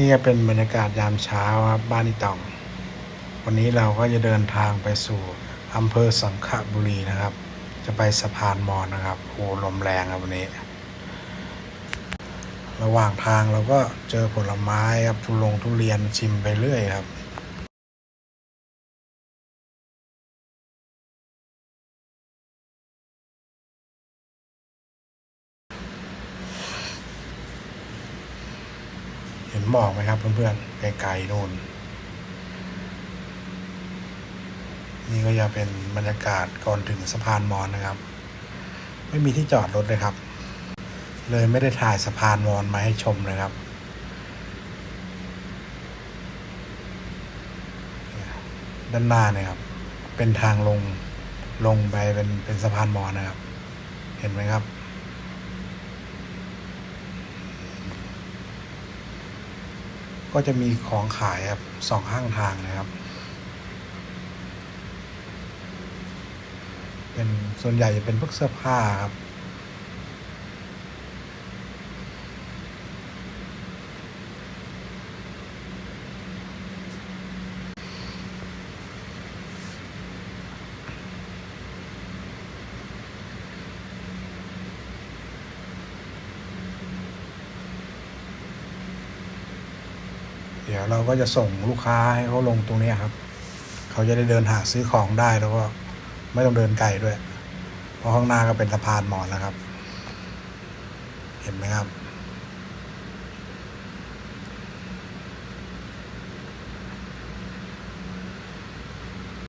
นี่ก็เป็นบรรยากาศยามเช้าครับบ้านอีตอง วันนี้เราก็จะเดินทางไปสู่อำเภอสังขบุรีนะครับ จะไปสะพานมอญนะครับโอ้ลมแรงครับวันนี้ ระหว่างทางเราก็เจอผลไม้ครับทุลงทุเรียนชิมไปเรื่อยครับ เห็นหมอกไหมครับเพื่อนๆไกลๆนู่น นี่ก็จะเป็นบรรยากาศก่อนถึงสะพานมอญนะครับ ไม่มีที่จอดรถเลยครับ เลยไม่ได้ถ่ายสะพานมอญมาให้ชมเลยครับด้านหน้าเนี่ยครับ เป็นทางลงลงไปเป็นเป็นสะพานมอญนะครับ เห็นไหมครับ ก็จะมีของขายครับสองข้างทางนะครับ เป็นส่วนใหญ่จะเป็นพวกเสื้อผ้าครับ เดี๋ยวเราก็จะส่งลูกค้าให้เขาลงตรงนี้ครับ เขาจะได้เดินหาซื้อของได้แล้วก็ไม่ต้องเดินไกลด้วย เพราะข้างหน้าก็เป็นสะพานหมอนแล้วครับ เห็นไหมครับ